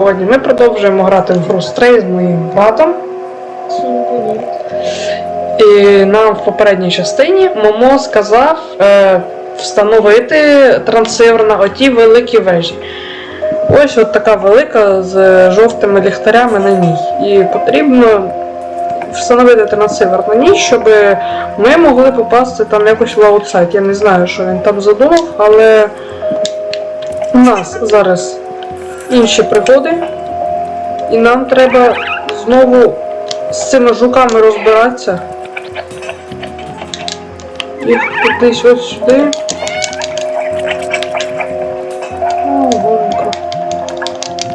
Сьогодні ми продовжуємо грати в гру Stray з моїм братом. І нам в попередній частині Момо сказав е, встановити трансивер на отій великій вежі. Ось от така велика з жовтими ліхтарями на ній. І потрібно встановити трансивер на ній, щоб ми могли попасти там якось в аутсайд. Я не знаю, що він там задумав, але у нас зараз інші пригоди. І нам треба знову з цими жуками розбиратися. Їх кудись ось сюди. О.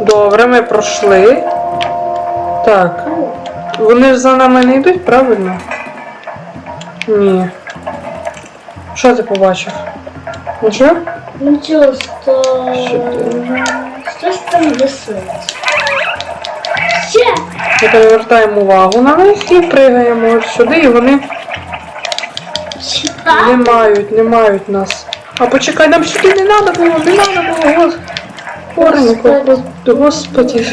Добре, ми пройшли. Так. Вони ж за нами не йдуть, правильно? Ні. Що ти побачив? Нічого? Нічого, що... Там висить. Ще! Ми перевертаємо увагу на них і пригаємо ось сюди, і вони Ще! не мають, не мають нас. А почекай, нам сюди не треба було, не треба було. Гос... Горенько, Господи. господи.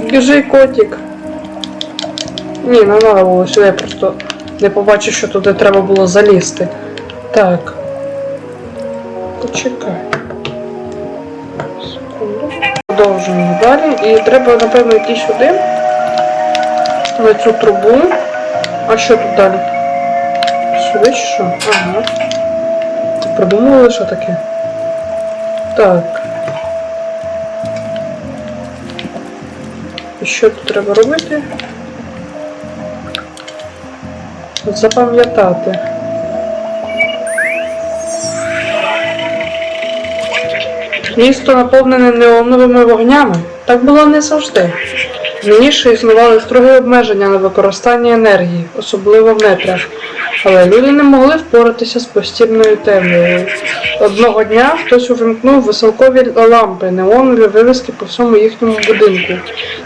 Біжи, котик. Ні, не треба було сюди, я просто не побачив, що туди треба було залізти. Так. Почекай. Секунду. Продовжуємо далі. І треба, напевно, йти сюди. На цю трубу. А що тут далі? Сюди що? Ага. Придумали, що таке? Так. І що тут треба робити? Запам'ятати. Місто наповнене неоновими вогнями. Так було не завжди. Раніше існували строгі обмеження на використання енергії, особливо в нетрях. Але люди не могли впоратися з постійною темрявою. Одного дня хтось увімкнув веселкові лампи, неонові вивіски по всьому їхньому будинку.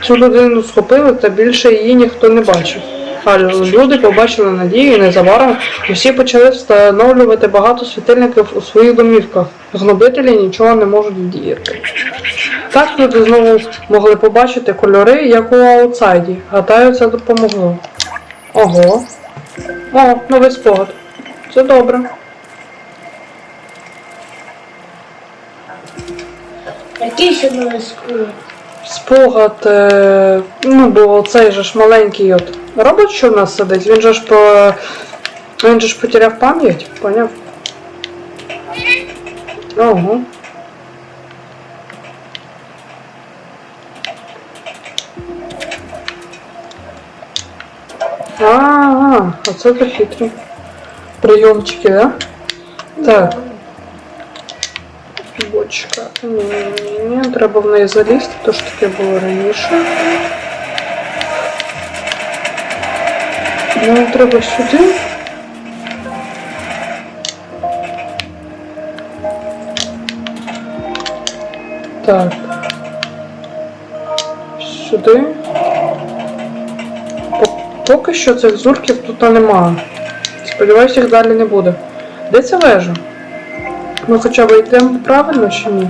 Цю людину схопили, та більше її ніхто не бачив. А люди побачили надію і незабаром усі почали встановлювати багато світильників у своїх домівках. Гнобителі нічого не можуть вдіяти. Так люди знову могли побачити кольори, як у аутсайді. Гадаю, це допомогло. Ого. О, новий спогад. Це добре. Який ще новий скул? Спогад, е, ну, бо цей же ж маленький от робот, що в нас сидить, він же ж по. Він же ж потеряв пам'ять, поняв? Ого. Ага, оце то хитрі. Прийомчики, да? Так. Бочка. Ні, ні, ні, треба в неї залізти, то ж таке було раніше. Нам треба сюди. Так. Сюди. Поки що цих зурків тут немає. Сподіваюся, їх далі не буде. Де ця вежа? Ми хоча б йдемо правильно чи ні?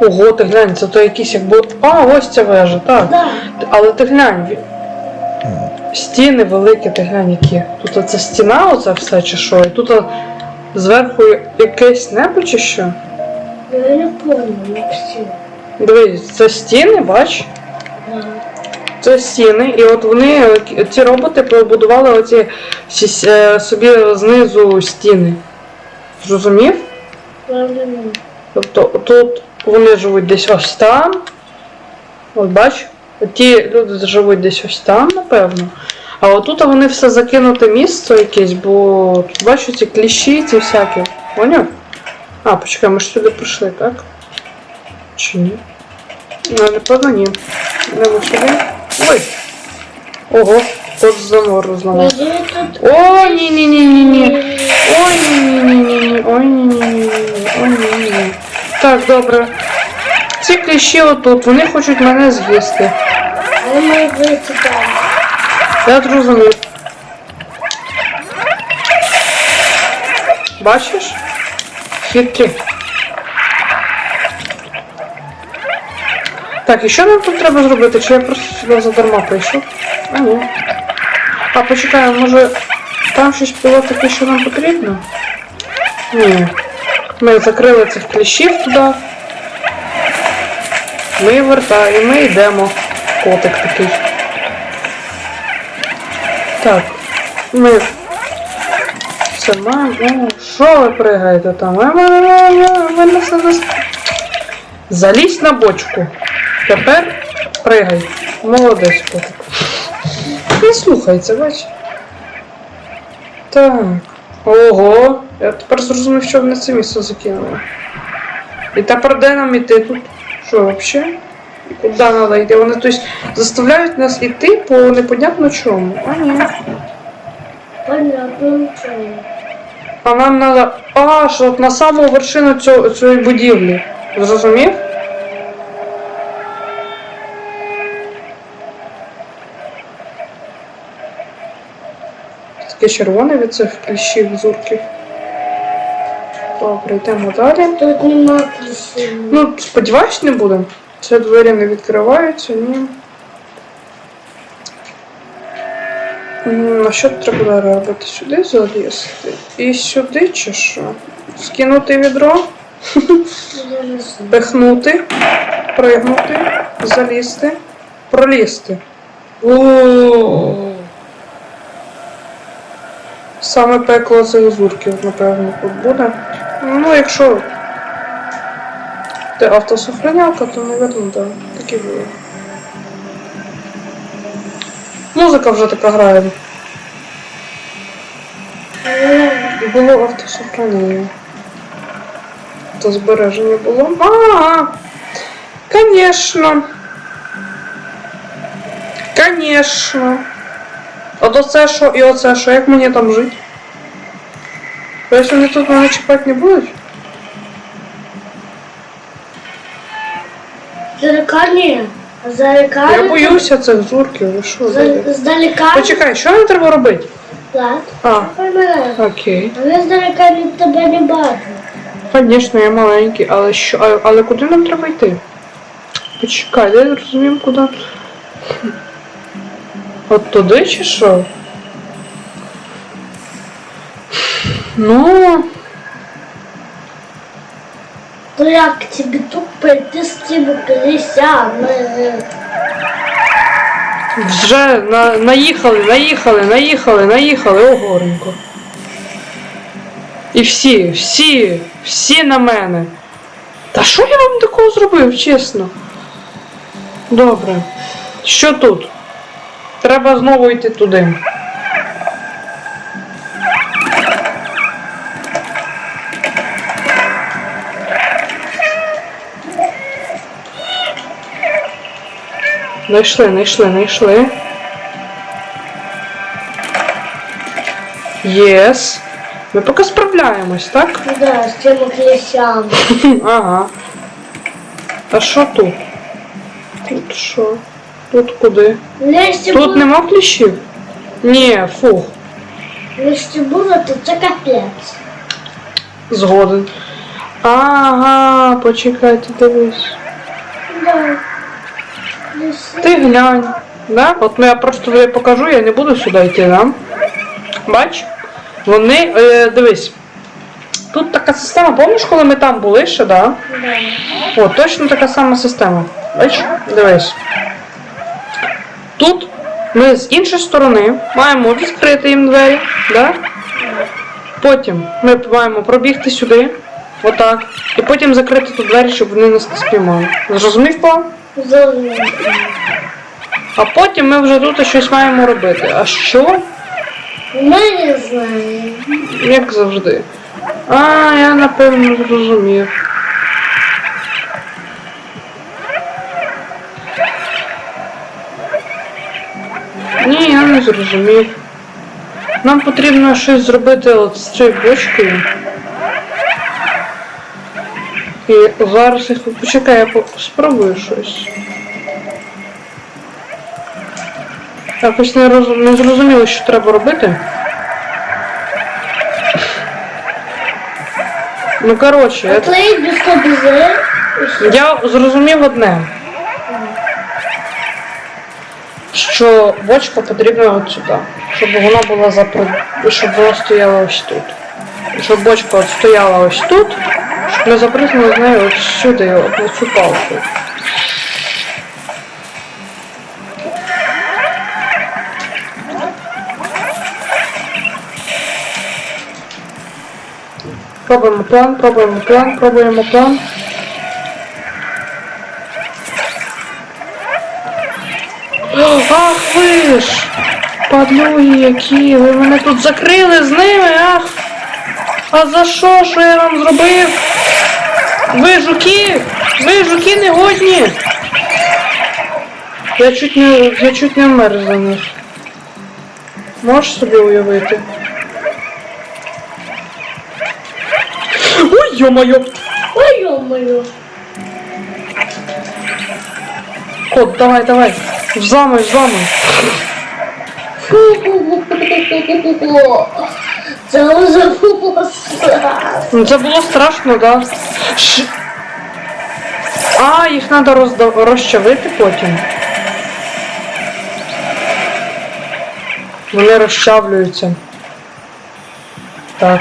Ого, ти глянь, це то якийсь якби. А, ось ця вежа, так. Да. Але ти глянь. Стіни великі, ти глянь які. Тут оце стіна, оце все чи що, і тут зверху якесь небо чи що. Я не помню, як всі. Дивись, це стіни, бач? Це стіни, і от вони, е, ці роботи побудували оці е, собі знизу стіни. Зрозумів? Тобто тут вони живуть десь ось там. От бач, ті люди живуть десь ось там, напевно. А отут вони все закинуте місце якесь, бо бачу ці кліщі, ці всякі. Поняв? А, почекай, ми ж сюди прийшли, так? Чи ні? Ну, напевно, ні. Йдемо сюди. Ой! Ого, тут замор зламав. Може тут... О, ні, ні, ні, ні, ні. Ой, ні, ні, ні, ні, ні. Ой, ні, ні, ні, ні, ой, ні, ні, ні. Так, добре. Ці кліщі отут, вони хочуть мене з'їсти. Але ми далі. Я зрозумів. Бачиш? Хитрі. Так, і що нам тут треба зробити? Чи я просто сюди задарма прийшов? А ні. А почекай, може там щось було таке, що нам потрібно? Ні. Ми закрили цих кліщів туди. Ми вертаємо, ми йдемо. Котик такий. Так. Ми все маємо. Що ви пригаєте там? Е, е, е, в Залізь на бочку. Тепер пригай. Молодець котик. Не слухається, бач. Так. Ого. Я тепер зрозумів, що вони це місце закинули. І тепер де нам іти тут? Що взагалі? Куди треба йти? Вони тобто, заставляють нас іти по непонятно чому. А ні. Понятно, нічого. А нам треба. А, що от на саму вершину цього, цієї будівлі. Зрозумів? Таке червоне від цих кліщів зурків. Добре, йдемо далі. Тут нема кліщів. Ну, сподіваюсь, не будемо. Це двері не відкриваються, ні. А що треба робити? Сюди залізти? І сюди чи що? Скинути відро, пихнути, пригнути, залізти, пролізти. О! Саме пекло цих зурків, напевно, тут буде. Ну, якщо ти автосохранялка, то, мабуть, так. Так і було. Музика вже така грає. Було автосохранення. То збереження було. А, конечно. Конечно. От оце що і оце що, як мені там жити? Тобто вони тут мене чіпати не будуть? Зарекання. Зарекання. Я боюся цих зурків, ви що? Люди? Здалека. Почекай, що нам треба робити? Так. А, окей. А я здалека від тебе не бачу. Звісно, я маленький, але що. а- Але куди нам треба йти? Почекай, я не розумію, куди. От туди чи що? Ну, як тобі тут прийти з цими колесями? вже на, наїхали, наїхали, наїхали, наїхали, огоренько. І всі, всі, всі на мене. Та що я вам такого зробив, чесно? Добре. Що тут? Треба знову йти туди. Найшли, найшли, найшли. Єс. Ми поки справляємось, так? Ну да, з цими колесями. Ага. А що тут? Тут що? Тут куди? Якщо Тут буде, нема кліщів? Ні, фух, якщо буде, то це капець. згоден. Ага, почекайте, дивись. Да. Ти глянь. Да? От ну, я просто тобі покажу, я не буду сюди йти, да? Бач? Вони, е, дивись. Тут така система, пам'ятаєш, коли ми там були ще, да? О, точно така сама система. Бач, дивись. Тут ми з іншої сторони маємо відкрити їм двері, да? Потім ми маємо пробігти сюди, отак, і потім закрити тут двері, щоб вони нас не спіймали. Зрозумів, Павло? Зелений. А потім ми вже тут щось маємо робити. А що? Ми не знаємо. Як завжди. А, я напевно зрозумів. Ні, я не зрозумів. Нам потрібно щось зробити от з цією бочкою. І зараз їх почекай, я спробую щось. Якось не, роз... не зрозуміло, що треба робити. Ну коротше. Я зрозумів одне. Що бочка потрібна от сюди. Щоб вона була запро... щоб вона стояла ось тут. Щоб бочка от стояла ось тут, щоб ми заприснули з нею от сюди, от на палку. Пробуємо план, пробуємо план, пробуємо план. Ах ви ж! Падлюги які! Ви мене тут закрили з ними, ах! А за що? Що я вам зробив? Ви жуки! Ви жуки негодні! Я чуть не. я чуть не вмер за них. Можеш собі уявити? Ой, йо-моє! Ой, ё-моё. Кот, давай, давай! Взламай, взламай! Це вже страшно. Ну, Це було страшно, да? Ш... А, їх треба розда... розчавити потім. Вони розчавлюються. Так.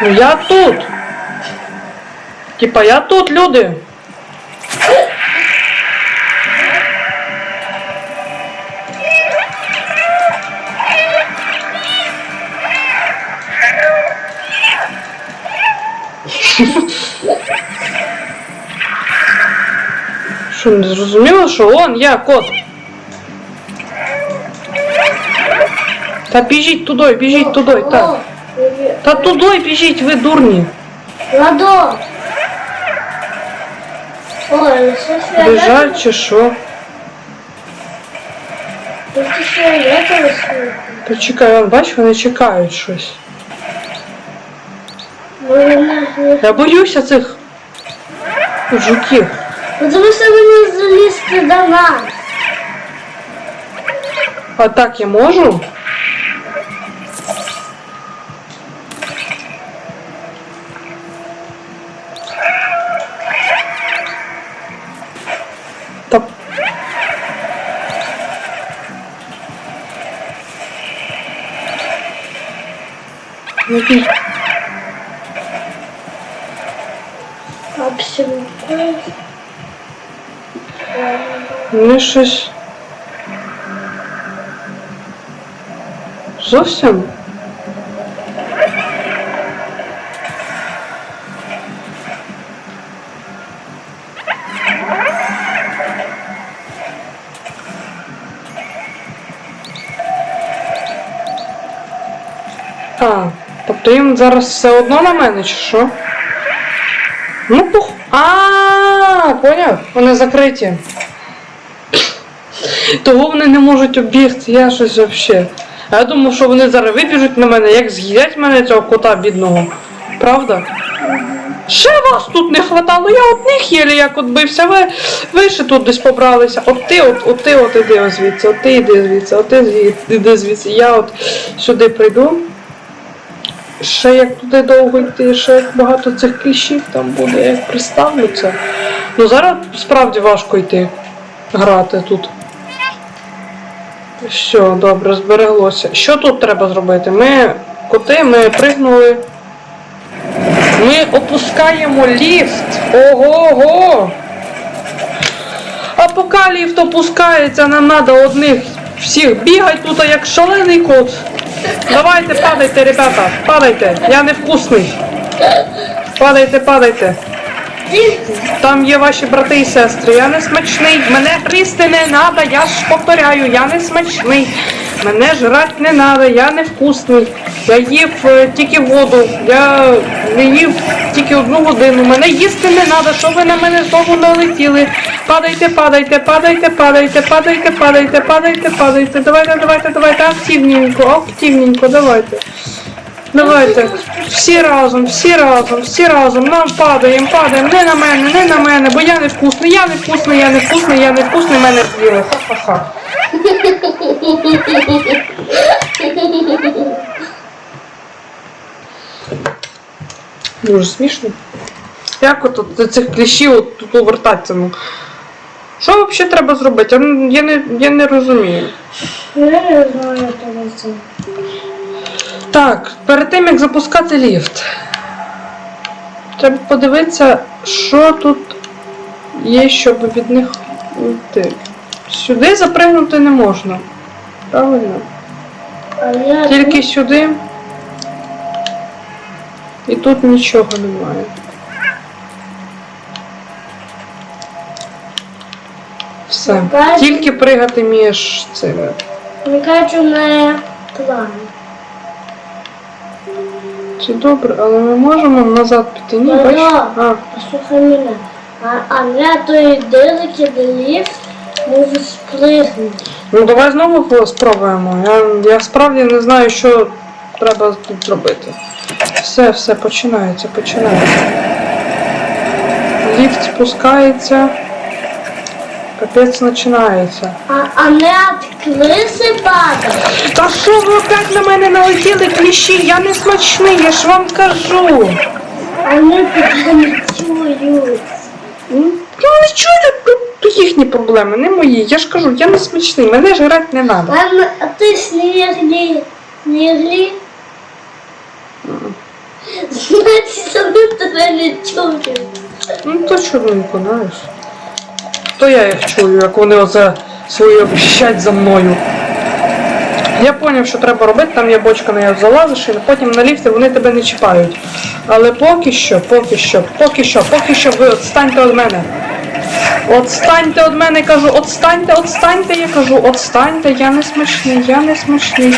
Ну я тут. Типа я тут, люди. Що, не зрозуміло, що он я, кот. Та біжіть туди, біжіть туди, так. Та туди біжіть, ви дурні. Ладо. Ой, щось Біжать чи що? Тут ще фіолетове світло. Та чекай, он, бач, вони чекають щось. Вона Я боюся цих жуків. Потому що вони залізти до нас. А так я можу? Та... Який- Вони щось. Зовсім? А, тобто їм зараз все одно на мене, чи що? Ну, пух. А, поняв? Вони закриті. Того вони не можуть обігти, я щось вообще. А я думав, що вони зараз вибіжуть на мене, як з'їдять мене цього кота бідного. Правда? Ще вас тут не хватало, я одних єлі як отбився, ви, ви ще тут десь побралися. От ти, от, от ти от іди звідси, от ти іди звідси, от ти іди звідси. Я от сюди прийду. Ще як туди довго йти, ще як багато цих кліщів там буде, як приставлю це. Ну зараз справді важко йти, грати тут. Все, добре, збереглося. Що тут треба зробити? Ми коти, ми пригнули. Ми опускаємо ліфт. Ого-го! А поки ліфт опускається, нам треба одних всіх бігати тут, як шалений кот. Давайте, падайте, ребята, падайте. Я невкусний. Падайте, падайте. Там є ваші брати і сестри. Я не смачний. Мене гризти не треба, я ж повторяю, я не смачний. Мене жрать не треба, я не вкусний. Я їв е, тільки воду. Я не їв тільки одну годину. Мене їсти не треба, що ви на мене знову налетіли. Падайте, падайте, падайте, падайте, падайте, падайте, падайте, падайте. Давайте, давайте, давайте, активненько, активненько, давайте. Давайте. Всі разом, всі разом, всі разом. Нам падаємо, падаємо. Не на мене, не на мене. бо я не вкусний, я не вкусний, я не вкусний, я не вкусний, мене з'їли. Ха-ха-ха. Дуже смішно. Як от до цих кліщів от тут повертатися? Ну? Що взагалі треба зробити? Я, не, я не розумію. Я не знаю того це. Так, перед тим як запускати ліфт, треба подивитися, що тут є, щоб від них йти. Сюди запригнути не можна. Правильно? Я Тільки сюди. І тут нічого немає. Все. Тільки пригати між цими. не кажу на план. Це добре, але ми можемо назад піти. Ні, бачиш? А, Послухай мене. А, а я той дирики де ліфт можу сплигнути. Ну давай знову спробуємо. Я, я справді не знаю, що треба тут зробити. Все, все, починається, починається. Ліфт спускається. Капець починається. А, а не від криси падає. Та що ви опять на мене налетіли кліщі? Я не смачний, я ж вам кажу. А не підганцюють. Ну не чуєте, то їхні проблеми, не мої. Я ж кажу, я не смачний, мене ж грати не треба. А, а ти ж не грі. Не грі? Значить, вони тебе не чують. Ну то чорненько, знаєш. То я їх чую, як вони оце свої обіщать за мною. Я зрозумів, що треба робити, там є бочка, на яку залазиш, і потім на ліфті вони тебе не чіпають. Але поки що, поки що, поки що, поки що ви відстаньте від мене. Отстаньте від мене, кажу, отстаньте, отстаньте, я кажу, отстаньте, я не смачний, я не смачний.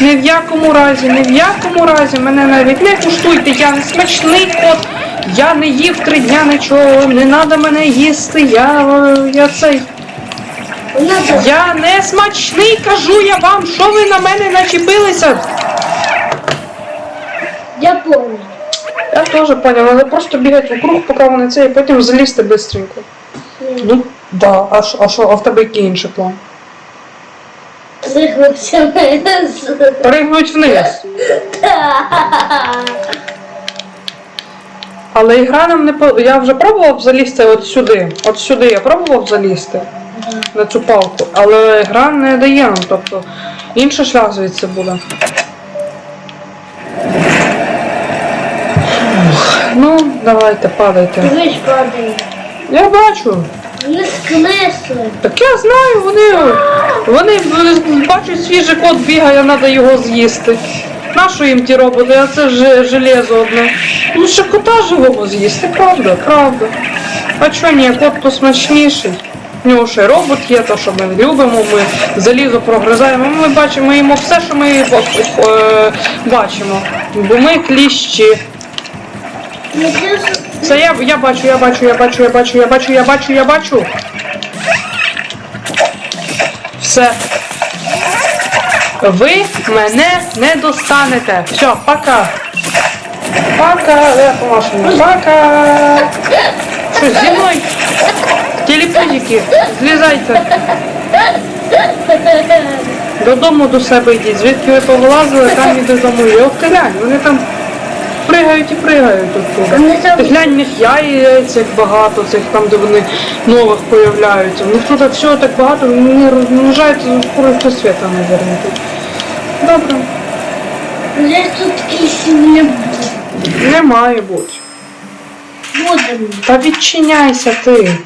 Ні в якому разі, ні в якому разі мене навіть не куштуйте, я не смачний кот. Я не їв три дня нічого, не треба мене їсти, я, я цей. Я не смачний, кажу я вам, що ви на мене начепилися? Я помню. Я теж поняла, але просто бігати вокруг, поки вони це, і потім залізти швидко. Ну, да, а що, а що, а в тебе який інший план? Пригнувся вниз. Пригнуть вниз. Але ігра нам не по. Я вже пробував залізти от сюди. От сюди я пробував залізти на цю палку, але гра не дає нам, тобто інший шлях звідси буде. Ну, давайте, падайте. Дивись, падає. Я бачу. Вони склесли. Так я знаю, вони. Вони бачать свіжий кот бігає, треба його з'їсти. Нащо їм ті роботи, а це ж железо одне. Лучше кота живого з'їсти, правда, правда. А чого ні, кот то смачніший. У нього ще робот є, то що ми любимо, ми залізо прогризаємо. Ми бачимо, їмо все, що ми е, бачимо. Бо ми кліщі. Ну, Це я, я бачу, я бачу, я бачу, я бачу, я бачу, я бачу, я бачу. Все. Ви мене не достанете. Все, пока. Пока. Я по машині. Пока. Що, зі мною? Телепузики, злізайте. Додому до себе йдіть. Звідки ви повилазили, там і додому. І Ох ти глянь, вони там пригають і пригають тут. Ти глянь, в них яєць як багато, цих там, де вони нових появляються. Них тут всього так багато, вони розмножаються скоростю світа, мабуть. тут. Добре, десь тут кисів не буде. не має бути. Будемо. Та відчиняйся ти.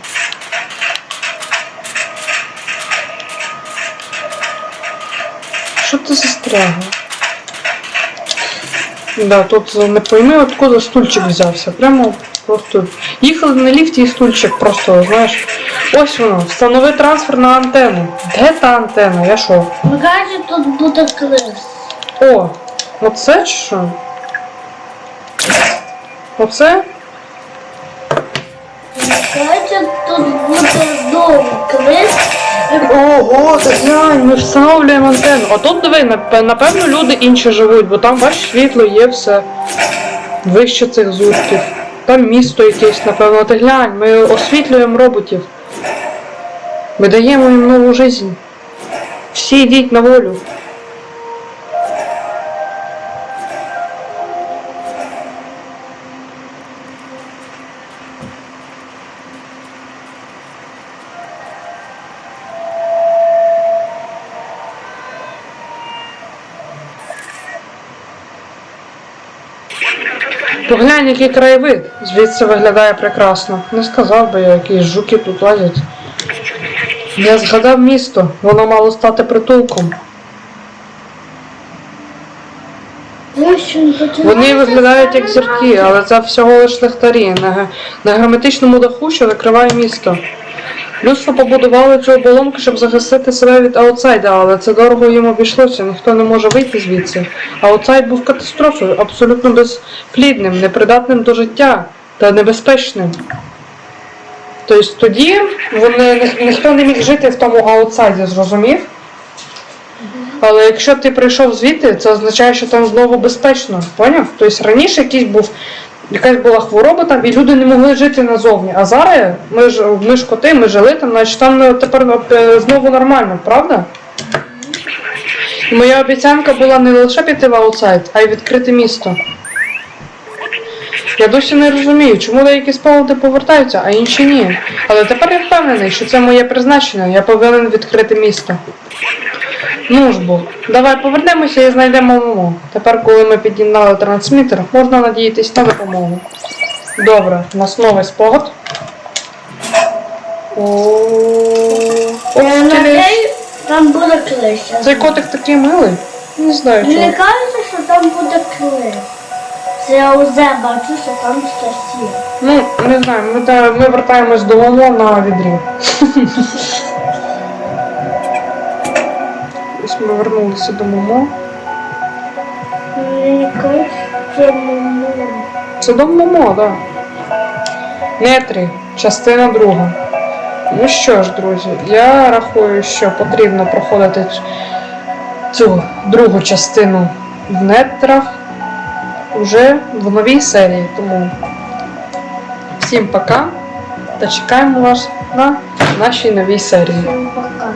Що ти застрягла? Да, тут не пойми, откуда стульчик взявся. Прямо просто їхали на ліфті і стульчик просто, знаєш. Ось воно, встанови трансфер на антенну. Де та антенна? Я що? Ми кажуть, тут буде крис. О, оце чи що? Оце? Кажуть, тут буде знову крис. Ого, ти глянь, ми встановлюємо антенну. А тут диви, нап- напевно, люди інші живуть, бо там бачиш світло є все. Вище цих зубків. Там місто якесь, напевно, ти глянь, ми освітлюємо роботів. Ми даємо їм нову життя. Всі йдіть на волю. Поглянь, який краєвид. Звідси виглядає прекрасно. Не сказав би я, якісь жуки тут лазять. Я згадав місто, воно мало стати притулком. Вони виглядають як зірки, але це всього лиш лихтарі на герметичному даху, що накриває місто. Людство побудувало цю оболонку, щоб захистити себе від аутсайда, але це дорого їм обійшлося, ніхто не може вийти звідси. Аутсайд був катастрофою, абсолютно безплідним, непридатним до життя та небезпечним. Тобто тоді вони, ніхто не міг жити в тому аутсайді, зрозумів? Але якщо ти прийшов звідти, це означає, що там знову безпечно. Поняв? Тобто раніше якийсь був, якась була хвороба там, і люди не могли жити назовні. А зараз ми ж ми ж коти, ми жили там, значить там е, тепер е, знову нормально, правда? Моя обіцянка була не лише піти в аутсайд, а й відкрити місто. Я досі не розумію, чому деякі спогади повертаються, а інші ні. Але тепер я впевнений, що це моє призначення, я повинен відкрити місто. Ну ж бо, давай повернемося і знайдемо Момо. Тепер, коли ми підігнали трансмітер, можна надіятись на допомогу. Добре, у нас новий спогад. Е, там буде клися. Цей котик такий милий. Не знаю Мені чого. кажеться, що там буде клис. Це я узе бачу, що там щасі. Ну, не знаю, ми, та, ми вертаємось до Момо на відрі. Ми вернулися до Момо. Мені кажеться, що маму. Це дом Момо, так. Да. Нетрі, частина друга. Ну що ж, друзі, я рахую, що потрібно проходити цю другу частину в нетрах вже в новій серії. Тому всім пока та чекаємо вас на нашій новій серії. Всім пока.